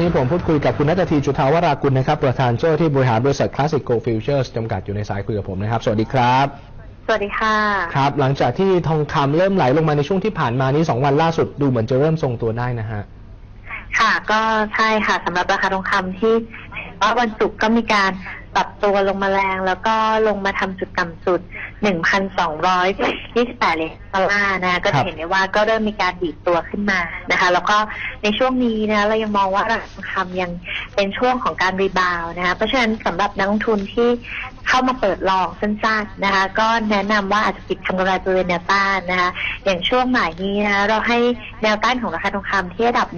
นี้ผมพูดคุยกับคุณนัททีจุธาวรากุลนะครับประธานเจ้าหน้าที่บริหารบริษัท Classic Gold Futures จำกัดอยู่ในสายคุยกับผมนะครับ สวัสดีครับ สวัสดีค่ะครับ หลังจากที่ทองคำเริ่มไหลลงมาในช่วงที่ผ่านมานี้ 2 วันล่าสุดดูเหมือนจะเริ่มทรงตัวได้นะฮะค่ะก็ใช่ค่ะสำหรับราคาทองคำที่ว่าวันศุกร์ก็มีการปรับตัวลงมาแรง แล้วก็ลงมาทำจุดต่ำสุด 1,228เหรียญดอลลาร์นะก็ครัจะบเห็นได้ว่าก็เริ่มมีการดีดตัวขึ้นมานะคะ แล้วก็ในช่วงนี้นะเรายังมองว่าราคาทองคำยังเป็นช่วงของการรีบาวด์นะคะเพราะฉะนั้นสำหรับนักลงทุนที่เข้ามาเปิดลองสั้นๆนะคะ ก็แนะนำว่าอาจจะปิดทำกำไรบริเวณแนวต้านนะคะอย่างช่วงบ่ายนี้นะคะเราให้แนวต้านของราคาทองคำที่ระดับ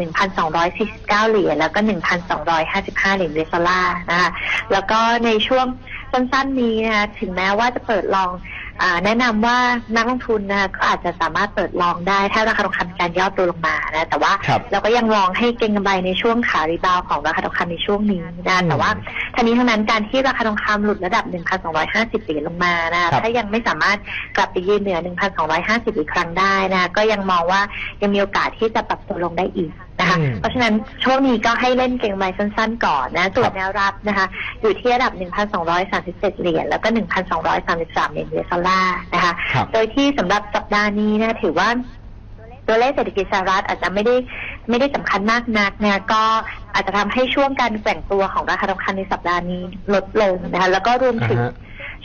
1,249 เหรียญแล้วก็ 1,255 เหรียญเยสดอลลาร์นะคะแล้วก็ในช่วงสั้นๆนี้นะคะถึงแม้ว่าจะเปิดลองอา แนะนำว่านักลงทุนนะคะก็อาจจะสามารถเปิดลองได้ ถ้าราคาทองคำมีการย่อตัวลงมานะแต่ว่าครับเราก็ยังลองให้เก็งกำไรในช่วงขารีบาวของราคาทองคำในช่วงนี้นะอืมแต่ว่าทั้งนี้ทั้งนั้นการที่ราคาทองคำหลุดระดับ 1,250เหรียญลงมานะครัคะบถ้ายังไม่สามารถกลับไปยืนเหนือ 1,250 อีกครั้งได้นะก็ยังมองว่ายังมีโอกาสที่จะปรับตัวลงได้อีก นะคะอืมเพราะฉะนั้นช่วงนี้ก็ให้เล่นเก็งกำไรสั้นๆ ก่อนนะส่วคนรับแนวรับนะคะ อยู่ที่ระดับ 1,237 เหรียญแล้วก็ 1,233 เหรียญเยสดอลลาร์นะคะครับโดยที่สำหรับสัปดาห์นี้นะถือว่าตัวเลขเศรษฐกิจสหรัฐอาจจะไม่ได้ไม่ได้สำคัญมากนักนะก็อาจจะทำให้ช่วงการแกว่งตัวของราคาทองคำในสัปดาห์นี้ลดลงนะคะแล้วก็รวมอ่าถึงฮะ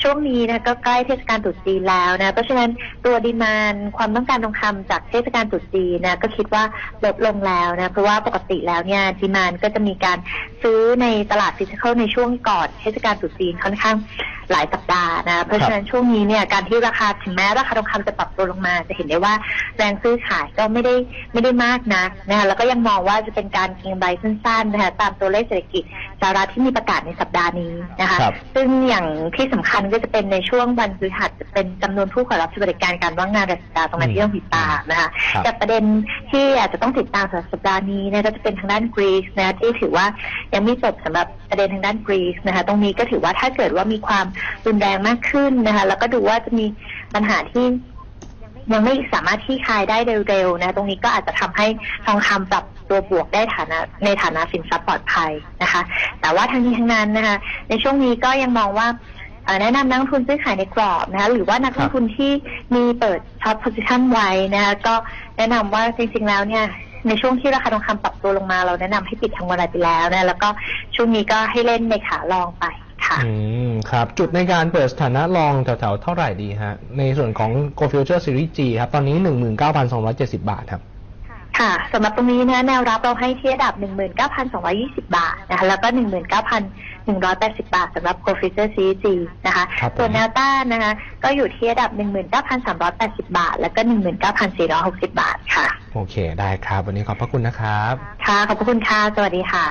ช่วงนี้นะก็ใกล้เทศกาลตรุษจีนแล้วนะเพราะฉะนั้นตัวดีมานความต้องการทองคำจากเทศกาลตรุษจีนนะก็คิดว่าลดลงแล้วนะเพราะว่าปกติแล้วเนี่ยดีมานก็จะมีการซื้อในตลาดฟิสิกอลในช่วงก่อนเทศกาลตรุษจีนค่อนข้างหลายสัปดาห์นะเพราะฉะนั้นช่วงนี้เนี่ยการที่ราคาถึงแม้ราคาทองคำจะปรับตัวลงมา จะเห็นได้ว่าแรงซื้อขายก็ไม่ได้ไม่ได้มากนักนะคะแล้วก็ยังมองว่าจะเป็นการเก็งกำไรสั้นๆนะคะตามตัวเลขเศรษฐกิจ สหรัฐที่มีประกาศในสัปดาห์นี้นะคะ ครับ ซึ่งอย่างที่สำคัญก็จะเป็นในช่วงวันพฤหัสจะเป็นจำนวนผู้ขอรับสวัสดิการการว่างงานรายสัปดาห์ตรงนั้นที่ต้องติดตามนะคะครับ แต่ประเด็นที่อาจจะต้องติดตามสำหรับสัปดาห์นี้นะก็จะเป็นทางด้านกรีซนะที่ถือว่ายังไม่จบสำหรับประเด็นทางด้านกรีซนะคะตรงนี้ก็ถือว่าถ้าเกิดว่ามีความรุนแรงมากขึ้นนะคะแล้วก็ดูว่าจะมีปัญหาที่ ยังไม่สามารถที่คายได้เร็วๆนะ ตรงนี้ก็อาจจะทำให้ทองคำปรับตัวบวกได้ฐานะในฐานะสินทรัพย์ปลอดภัยนะคะ แต่ว่าทั้งนี้ทั้งนั้นนะคะ ในช่วงนี้ก็ยังมองว่าแนะนำนักลงทุนซื้อขายในกรอบนะคะหรือว่านักลงทุนที่มีเปิดช็อตโพซิชันไว้นะคะก็แนะนำว่าจริงๆแล้วเนี่ยในช่วงที่ราคาทองคำปรับตัวลงมาเราแนะนำให้ปิดทางวันไรไปแล้วนะแล้วก็ช่วงนี้ก็ให้เล่นในขาลองไป ค่ะ อืม ครับ จุดในการเปิดสถานะลองแถวๆ เท่าไหร่ดีฮะ ในส่วนของ Gold Future Series G ครับ ตอนนี้ 19,270 บาทครับ ค่ะสำหรับตรงนี้นะแนวรับเราให้ที่ระดับ 19,220 บาทนะคะแล้วก็ 19,180 บาทสำหรับ Gold Future Series G นะคะครับผม ส่วนแนวต้านนะคะก็อยู่ที่ระดับ 19,380 บาท แล้วก็ 19,460 บาทค่ะ โอเค ได้ครับ วันนี้ขอบพระคุณนะครับ ค่ะ ขอบพระคุณค่ะ สวัสดีค่ะ